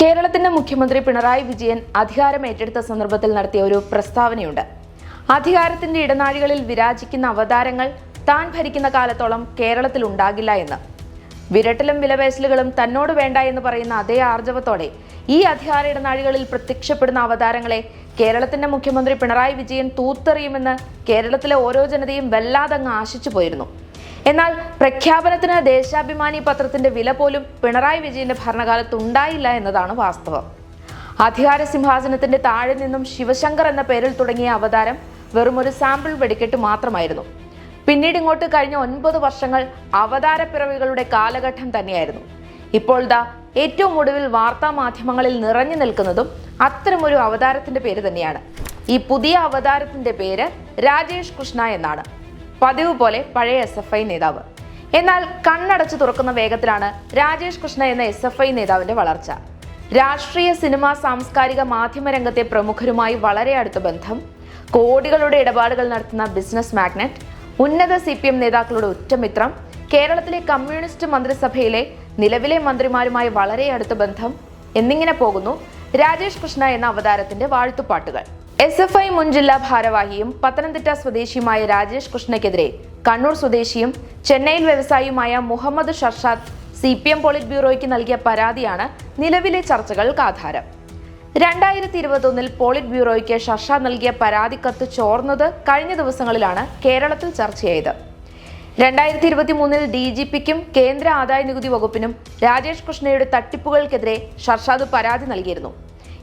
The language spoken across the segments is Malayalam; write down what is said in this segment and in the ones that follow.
കേരളത്തിന്റെ മുഖ്യമന്ത്രി പിണറായി വിജയൻ അധികാരം ഏറ്റെടുത്ത സന്ദർഭത്തിൽ നടത്തിയ ഒരു പ്രസ്താവനയുണ്ട്. അധികാരത്തിന്റെ ഇടനാഴികളിൽ വിരാജിക്കുന്ന അവതാരങ്ങൾ താൻ ഭരിക്കുന്ന കാലത്തോളം കേരളത്തിൽ ഉണ്ടാകില്ല എന്ന്. വിരട്ടലും വിലപേശലുകളും തന്നോട് വേണ്ട എന്ന് പറയുന്ന അതേ ആർജവത്തോടെ ഈ അധികാര ഇടനാഴികളിൽ പ്രത്യക്ഷപ്പെടുന്ന അവതാരങ്ങളെ കേരളത്തിന്റെ മുഖ്യമന്ത്രി പിണറായി വിജയൻ തൂത്തെറിയുമെന്ന് കേരളത്തിലെ ഓരോ ജനതയും വല്ലാതങ്ങ് ആശിച്ചു പോയിരുന്നു. എന്നാൽ പ്രഖ്യാപനത്തിന് ദേശാഭിമാനി പത്രത്തിന്റെ വില പോലും പിണറായി വിജയന്റെ ഭരണകാലത്ത് ഉണ്ടായില്ല എന്നതാണ് വാസ്തവം. അധികാര സിംഹാസനത്തിന്റെ താഴെ നിന്നും ശിവശങ്കർ എന്ന പേരിൽ തുടങ്ങിയ അവതാരം വെറും ഒരു സാമ്പിൾ വെടിക്കെട്ട് മാത്രമായിരുന്നു. പിന്നീട് ഇങ്ങോട്ട് കഴിഞ്ഞ ഒൻപത് വർഷങ്ങൾ അവതാര പിറവികളുടെ കാലഘട്ടം തന്നെയായിരുന്നു. ഇപ്പോൾ ദാ ഏറ്റവും ഒടുവിൽ വാർത്താ മാധ്യമങ്ങളിൽ നിറഞ്ഞു നിൽക്കുന്നതും അത്തരമൊരു അവതാരത്തിന്റെ പേര് തന്നെയാണ്. ഈ പുതിയ അവതാരത്തിന്റെ പേര് രാജേഷ് കൃഷ്ണ എന്നാണ്. പതിവ് പോലെ പഴയ എസ് എഫ് ഐ നേതാവ്. എന്നാൽ കണ്ണടച്ചു തുറക്കുന്ന വേഗത്തിലാണ് രാജേഷ് കൃഷ്ണ എന്ന എസ് എഫ് ഐ നേതാവിന്റെ വളർച്ച. രാഷ്ട്രീയ സിനിമ സാംസ്കാരിക മാധ്യമ രംഗത്തെ പ്രമുഖരുമായി വളരെ അടുത്ത ബന്ധം കോടികളുടെ ഇടപാടുകൾ നടത്തുന്ന ബിസിനസ് മാഗ്നറ്റ് ഉന്നത സി പി എം നേതാക്കളുടെ ഉറ്റമിത്രം കേരളത്തിലെ കമ്മ്യൂണിസ്റ്റ് മന്ത്രിസഭയിലെ നിലവിലെ മന്ത്രിമാരുമായി വളരെ അടുത്ത ബന്ധം എന്നിങ്ങനെ പോകുന്നു രാജേഷ് കൃഷ്ണ എന്ന അവതാരത്തിന്റെ വാഴ്ത്തുപാട്ടുകൾ എസ് എഫ് ഐ മുൻ ജില്ലാ ഭാരവാഹിയും പത്തനംതിട്ട സ്വദേശിയുമായ രാജേഷ് കൃഷ്ണയ്ക്കെതിരെ കണ്ണൂർ സ്വദേശിയും ചെന്നൈയിൽ വ്യവസായിയുമായ Muhammad Sharshad C P M polit ബ്യൂറോയ്ക്ക് നൽകിയ പരാതിയാണ് നിലവിലെ ചർച്ചകൾക്ക് ആധാരം. രണ്ടായിരത്തി ഇരുപത്തൊന്നിൽ പോളിറ്റ് ബ്യൂറോയ്ക്ക് ഷർഷാദ് നൽകിയ പരാതിക്കത്ത് ചോർന്നത് കഴിഞ്ഞ ദിവസങ്ങളിലാണ് കേരളത്തിൽ ചർച്ചയായത്. രണ്ടായിരത്തി ഇരുപത്തി മൂന്നിൽ ഡി ജി പിക്കും കേന്ദ്ര ആദായ നികുതി വകുപ്പിനും രാജേഷ് കൃഷ്ണയുടെ തട്ടിപ്പുകൾക്കെതിരെ ഷർഷാദ് പരാതി നൽകിയിരുന്നു.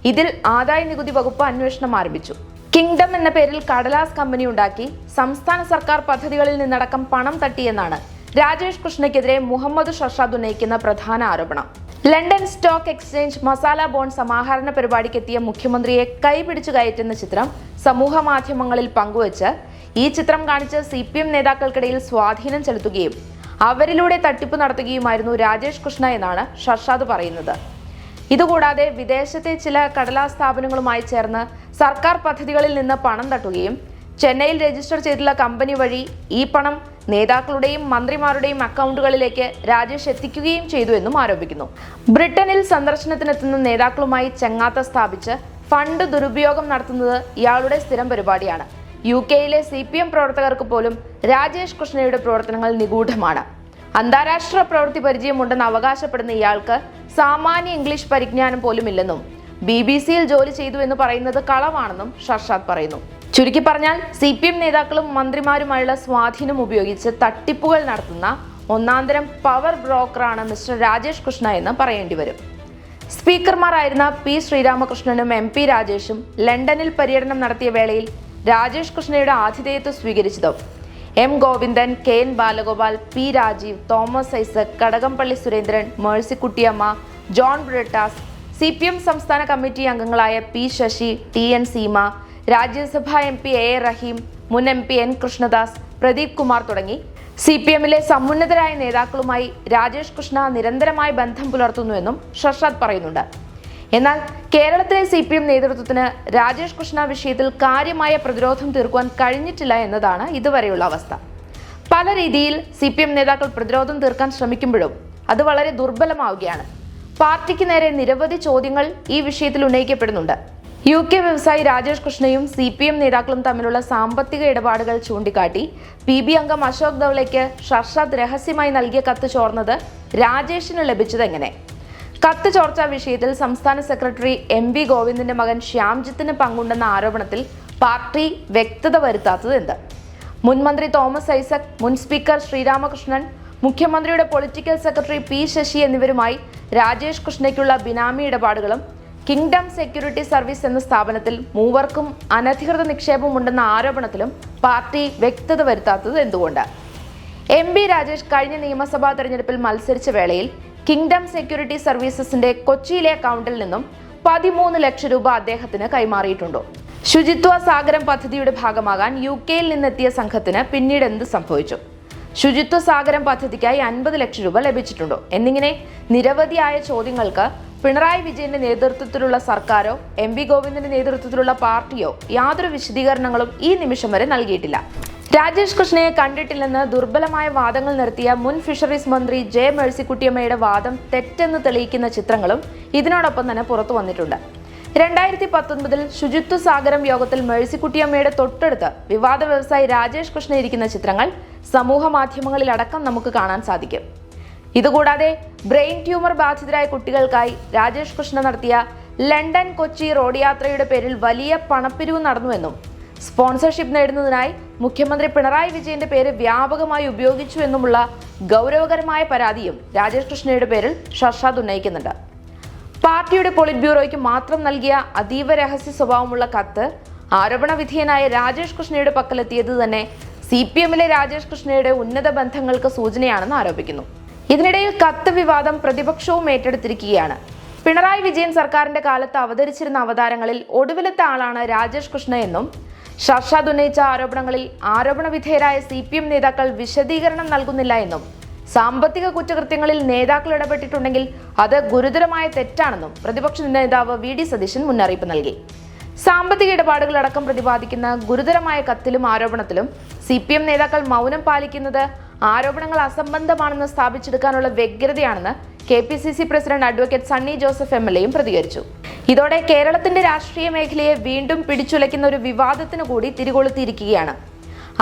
ഇതിൽ ആദായ നികുതി വകുപ്പ് അന്വേഷണം ആരംഭിച്ചു. കിങ്ഡം എന്ന പേരിൽ കടലാസ് കമ്പനി ഉണ്ടാക്കി സംസ്ഥാന സർക്കാർ പദ്ധതികളിൽ നിന്നടക്കം പണം തട്ടിയെന്നാണ് രാജേഷ് കൃഷ്ണയ്ക്കെതിരെ മുഹമ്മദ് ഷർഷാദ് ഉന്നയിക്കുന്ന പ്രധാന ആരോപണം. London stock exchange masala bond സമാഹരണ പരിപാടിക്കെത്തിയ മുഖ്യമന്ത്രിയെ കൈപിടിച്ചു കയറ്റുന്ന ചിത്രം സമൂഹ മാധ്യമങ്ങളിൽ പങ്കുവച്ച് ഈ ചിത്രം കാണിച്ച് സി പി എം നേതാക്കൾക്കിടയിൽ സ്വാധീനം ചെലുത്തുകയും അവരിലൂടെ തട്ടിപ്പ് നടത്തുകയുമായിരുന്നു രാജേഷ് കൃഷ്ണ എന്നാണ് ഷർഷാദ് പറയുന്നത്. ഇതുകൂടാതെ വിദേശത്തെ ചില കടലാസ് സ്ഥാപനങ്ങളുമായി ചേർന്ന് സർക്കാർ പദ്ധതികളിൽ നിന്ന് പണം തട്ടുകയും ചെന്നൈയിൽ രജിസ്റ്റർ ചെയ്തിട്ടുള്ള കമ്പനി വഴി ഈ പണം നേതാക്കളുടെയും മന്ത്രിമാരുടെയും അക്കൗണ്ടുകളിലേക്ക് രാജേഷ് എത്തിക്കുകയും ചെയ്തു എന്നും ആരോപിക്കുന്നു. ബ്രിട്ടനിൽ സന്ദർശനത്തിനെത്തുന്ന നേതാക്കളുമായി ചെങ്ങാത്ത സ്ഥാപിച്ച് ഫണ്ട് ദുരുപയോഗം നടത്തുന്നത് ഇയാളുടെ സ്ഥിരം പരിപാടിയാണ്. യു കെയിലെ സി പി എം പ്രവർത്തകർക്ക് പോലും രാജേഷ് കൃഷ്ണയുടെ പ്രവർത്തനങ്ങൾ നിഗൂഢമാണ്. അന്താരാഷ്ട്ര പ്രവൃത്തി പരിചയമുണ്ടെന്ന് അവകാശപ്പെടുന്ന ഇയാൾക്ക് സാമാന്യ ഇംഗ്ലീഷ് പരിജ്ഞാനം പോലും ഇല്ലെന്നും ബി ബി സിയിൽ ജോലി ചെയ്തു എന്ന് പറയുന്നത് കളവാണെന്നും ഷർഷാദ് പറയുന്നു. ചുരുക്കി പറഞ്ഞാൽ സി പി എം നേതാക്കളും മന്ത്രിമാരുമായുള്ള സ്വാധീനം ഉപയോഗിച്ച് തട്ടിപ്പുകൾ നടത്തുന്ന ഒന്നാന്തരം പവർ ബ്രോക്കറാണ് മിസ്റ്റർ രാജേഷ് കൃഷ്ണ എന്ന് പറയേണ്ടി വരും. സ്പീക്കർമാരായിരുന്ന പി ശ്രീരാമകൃഷ്ണനും എം പി രാജേഷും ലണ്ടനിൽ പര്യടനം നടത്തിയ വേളയിൽ രാജേഷ് കൃഷ്ണയുടെ ആതിഥേയത്വം സ്വീകരിച്ചതോ M Govindan K N Balagopal P Rajeev Thomas Isaac Kadakampally Surendran Mercykuttyamma John Brittas C P M സംസ്ഥാന കമ്മിറ്റി അംഗങ്ങളായ P Sasi T N Seema Rajya Sabha M P A Rahim മുൻ M P N Krishnadas Pradeep Kumar തുടങ്ങി. സി പി എമ്മിലെ സമുന്നതരായ നേതാക്കളുമായി രാജേഷ് കൃഷ്ണ നിരന്തരമായി ബന്ധം പുലർത്തുന്നുവെന്നും ഷർഷാദ് പറയുന്നുണ്ട്. എന്നാൽ കേരളത്തിലെ സി പി എം നേതൃത്വത്തിന് രാജേഷ് കൃഷ്ണ വിഷയത്തിൽ കാര്യമായ പ്രതിരോധം തീർക്കുവാൻ കഴിഞ്ഞിട്ടില്ല എന്നതാണ് ഇതുവരെയുള്ള അവസ്ഥ. പല രീതിയിൽ സി പി എം നേതാക്കൾ പ്രതിരോധം തീർക്കാൻ ശ്രമിക്കുമ്പോഴും അത് വളരെ ദുർബലമാവുകയാണ്. പാർട്ടിക്ക് നേരെ നിരവധി ചോദ്യങ്ങൾ ഈ വിഷയത്തിൽ ഉന്നയിക്കപ്പെടുന്നുണ്ട്. യു കെ വ്യവസായി രാജേഷ് കൃഷ്ണയും സി പി എം നേതാക്കളും തമ്മിലുള്ള സാമ്പത്തിക ഇടപാടുകൾ ചൂണ്ടിക്കാട്ടി പി ബി അംഗം അശോക് ധവളയ്ക്ക് ഷർഷാദ് രഹസ്യമായി നൽകിയ കത്ത് ചോർന്നത് രാജേഷിന് ലഭിച്ചത് എങ്ങനെ കത്ത് ചോർച്ച വിഷയത്തിൽ സംസ്ഥാന സെക്രട്ടറി എം വി ഗോവിന്ദന്റെ മകൻ ശ്യാംജിത്തിന് പങ്കുണ്ടെന്ന ആരോപണത്തിൽ പാർട്ടി വ്യക്തത വരുത്താത്തത് എന്ത്? മുൻ മന്ത്രി തോമസ് ഐസക് മുൻ സ്പീക്കർ ശ്രീരാമകൃഷ്ണൻ മുഖ്യമന്ത്രിയുടെ പൊളിറ്റിക്കൽ സെക്രട്ടറി പി ശശി എന്നിവരുമായി രാജേഷ് കൃഷ്ണയ്ക്കുള്ള ബിനാമി ഇടപാടുകളും കിങ്ഡം സെക്യൂരിറ്റി സർവീസ് എന്ന സ്ഥാപനത്തിൽ മൂവർക്കും അനധികൃത നിക്ഷേപം ഉണ്ടെന്ന ആരോപണത്തിലും പാർട്ടി വ്യക്തത വരുത്താത്തത് എന്തുകൊണ്ട്? എം ബി രാജേഷ് കഴിഞ്ഞ നിയമസഭാ തെരഞ്ഞെടുപ്പിൽ മത്സരിച്ച വേളയിൽ കിങ്ഡം സെക്യൂരിറ്റി സർവീസസിന്റെ കൊച്ചിയിലെ അക്കൗണ്ടിൽ നിന്നും പതിമൂന്ന് ലക്ഷം രൂപ അദ്ദേഹത്തിന് കൈമാറിയിട്ടുണ്ട്. ശുചിത്വ സാഗരം പദ്ധതിയുടെ ഭാഗമാകാൻ യു കെയിൽ നിന്നെത്തിയ സംഘത്തിന് പിന്നീട് എന്ത് സംഭവിച്ചു? ശുചിത്വ സാഗരം പദ്ധതിക്കായി അൻപത് ലക്ഷം രൂപ ലഭിച്ചിട്ടുണ്ടോ? എന്നിങ്ങനെ നിരവധിയായ ചോദ്യങ്ങൾക്ക് പിണറായി വിജയന്റെ നേതൃത്വത്തിലുള്ള സർക്കാരോ എം വി ഗോവിന്ദന്റെ നേതൃത്വത്തിലുള്ള പാർട്ടിയോ യാതൊരു വിശദീകരണങ്ങളും ഈ നിമിഷം വരെ നൽകിയിട്ടില്ല. രാജേഷ് കൃഷ്ണയെ കണ്ടിട്ടില്ലെന്ന് ദുർബലമായ വാദങ്ങൾ നിർത്തിയ മുൻ ഫിഷറീസ് മന്ത്രി ജെ മേഴ്സിക്കുട്ടിയമ്മയുടെ വാദം തെറ്റെന്ന് തെളിയിക്കുന്ന ചിത്രങ്ങളും ഇതിനോടൊപ്പം തന്നെ പുറത്തു വന്നിട്ടുണ്ട്. രണ്ടായിരത്തി പത്തൊൻപതിൽ ശുചിത്വ സാഗരം യോഗത്തിൽ മേഴ്സിക്കുട്ടിയമ്മയുടെ തൊട്ടടുത്ത് വിവാദ വ്യവസായി രാജേഷ് കൃഷ്ണ ഇരിക്കുന്ന ചിത്രങ്ങൾ സമൂഹ മാധ്യമങ്ങളിലടക്കം നമുക്ക് കാണാൻ സാധിക്കും. ഇതുകൂടാതെ ബ്രെയിൻ ട്യൂമർ ബാധിതരായ കുട്ടികൾക്കായി രാജേഷ് കൃഷ്ണ നടത്തിയ ലണ്ടൻ കൊച്ചി റോഡ് യാത്രയുടെ പേരിൽ വലിയ പണപ്പിരിവ് നടന്നുവെന്നും സ്പോൺസർഷിപ്പ് നേടുന്നതിനായി മുഖ്യമന്ത്രി പിണറായി വിജയന്റെ പേര് വ്യാപകമായി ഉപയോഗിച്ചു എന്നുമുള്ള ഗൗരവകരമായ പരാതിയും രാജേഷ് കൃഷ്ണയുടെ പേരിൽ ഷർഷാദ് ഉന്നയിക്കുന്നുണ്ട്. പാർട്ടിയുടെ പോളിറ്റ് ബ്യൂറോയ്ക്ക് മാത്രം നൽകിയ അതീവ രഹസ്യ സ്വഭാവമുള്ള കത്ത് ആരോപണ വിധേയനായ രാജേഷ് കൃഷ്ണയുടെ പക്കലെത്തിയത് തന്നെ സി പി എമ്മിലെ രാജേഷ് കൃഷ്ണയുടെ ഉന്നത ബന്ധങ്ങൾക്ക് സൂചനയാണെന്ന് ആരോപിക്കുന്നു. ഇതിനിടയിൽ കത്ത് വിവാദം പ്രതിപക്ഷവും ഏറ്റെടുത്തിരിക്കുകയാണ്. പിണറായി വിജയൻ സർക്കാരിന്റെ കാലത്ത് അവതരിച്ചിരുന്ന അവതാരങ്ങളിൽ ഒടുവിലത്തെ ആളാണ് രാജേഷ് കൃഷ്ണ എന്നും ഷർഷാദ് ഉന്നയിച്ച ആരോപണങ്ങളിൽ ആരോപണ വിധേയരായ സി പി എം നേതാക്കൾ വിശദീകരണം നൽകുന്നില്ല എന്നും സാമ്പത്തിക കുറ്റകൃത്യങ്ങളിൽ നേതാക്കൾ ഇടപെട്ടിട്ടുണ്ടെങ്കിൽ അത് ഗുരുതരമായ തെറ്റാണെന്നും പ്രതിപക്ഷ നേതാവ് വി ഡി സതീശൻ മുന്നറിയിപ്പ് നൽകി. സാമ്പത്തിക ഇടപാടുകളടക്കം പ്രതിപാദിക്കുന്ന ഗുരുതരമായ കത്തിലും ആരോപണത്തിലും സി പി എം നേതാക്കൾ മൗനം പാലിക്കുന്നത് ആരോപണങ്ങൾ അസംബന്ധമാണെന്ന് സ്ഥാപിച്ചെടുക്കാനുള്ള വ്യഗ്രതയാണെന്ന് K P C C president advocate Sunny Joseph M L എയും പ്രതികരിച്ചു. ഇതോടെ കേരളത്തിന്റെ രാഷ്ട്രീയ മേഖലയെ വീണ്ടും പിടിച്ചുലയ്ക്കുന്ന ഒരു വിവാദത്തിന് കൂടി തിരികൊളുത്തിയിരിക്കുകയാണ്.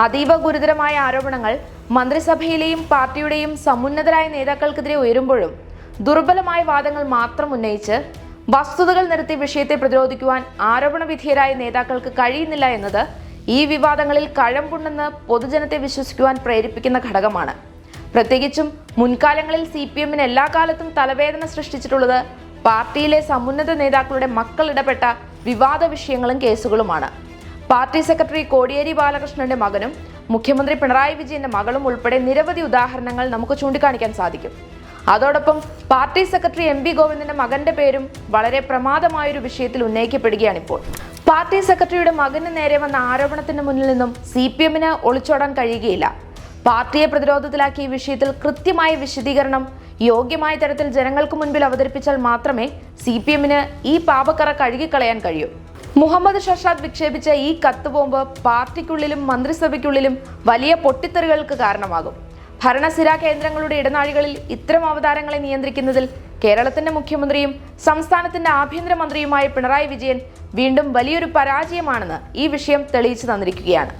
അതീവ ഗുരുതരമായ ആരോപണങ്ങൾ മന്ത്രിസഭയിലെയും പാർട്ടിയുടെയും സമുന്നതരായ നേതാക്കൾക്കെതിരെ ഉയരുമ്പോഴും ദുർബലമായ വാദങ്ങൾ മാത്രം ഉന്നയിച്ച് വസ്തുതകൾ നിരത്തി വിഷയത്തെ പ്രതിരോധിക്കുവാൻ ആരോപണ വിധേയരായ നേതാക്കൾക്ക് കഴിയുന്നില്ല എന്നത് ഈ വിവാദങ്ങളിൽ കഴമ്പുണ്ടെന്ന് പൊതുജനത്തെ വിശ്വസിക്കുവാൻ പ്രേരിപ്പിക്കുന്ന ഘടകമാണ്. പ്രത്യേകിച്ചും മുൻകാലങ്ങളിൽ സി പി എമ്മിന് എല്ലാ കാലത്തും തലവേദന സൃഷ്ടിച്ചിട്ടുള്ളത് പാർട്ടിയിലെ സമുന്നത നേതാക്കളുടെ മക്കൾ ഇടപെട്ട വിവാദ വിഷയങ്ങളും കേസുകളുമാണ്. പാർട്ടി സെക്രട്ടറി കോടിയേരി ബാലകൃഷ്ണന്റെ മകനും മുഖ്യമന്ത്രി പിണറായി വിജയന്റെ മകളും ഉൾപ്പെടെ നിരവധി ഉദാഹരണങ്ങൾ നമുക്ക് ചൂണ്ടിക്കാണിക്കാൻ സാധിക്കും. അതോടൊപ്പം പാർട്ടി സെക്രട്ടറി എം പി ഗോവിന്ദന്റെ മകന്റെ പേരും വളരെ പ്രമാദമായൊരു വിഷയത്തിൽ ഉന്നയിക്കപ്പെടുകയാണിപ്പോൾ. പാർട്ടി സെക്രട്ടറിയുടെ മകന് നേരെ വന്ന ആരോപണത്തിന് മുന്നിൽ നിന്നും സി പി എമ്മിന് ഒളിച്ചോടാൻ കഴിയുകയില്ല. പാർട്ടിയെ പ്രതിരോധത്തിലാക്കി ഈ വിഷയത്തിൽ കൃത്യമായ വിശദീകരണം യോഗ്യമായ തരത്തിൽ ജനങ്ങൾക്ക് മുൻപിൽ അവതരിപ്പിച്ചാൽ മാത്രമേ സി പി എമ്മിന് ഈ പാപക്കറ കഴുകിക്കളയാൻ കഴിയൂ. മുഹമ്മദ് ഷഷാദ് വിക്ഷേപിച്ച ഈ കത്ത് ബോംബ് പാർട്ടിക്കുള്ളിലും മന്ത്രിസഭയ്ക്കുള്ളിലും വലിയ പൊട്ടിത്തെറികൾക്ക് കാരണമാകും. ഭരണസിര കേന്ദ്രങ്ങളുടെ ഇടനാഴികളിൽ ഇത്തരം അവതാരങ്ങളെ നിയന്ത്രിക്കുന്നതിൽ കേരളത്തിന്റെ മുഖ്യമന്ത്രിയും സംസ്ഥാനത്തിന്റെ ആഭ്യന്തരമന്ത്രിയുമായ പിണറായി വിജയൻ വീണ്ടും വലിയൊരു പരാജയമാണെന്ന് ഈ വിഷയം തെളിയിച്ചു തന്നിരിക്കുകയാണ്.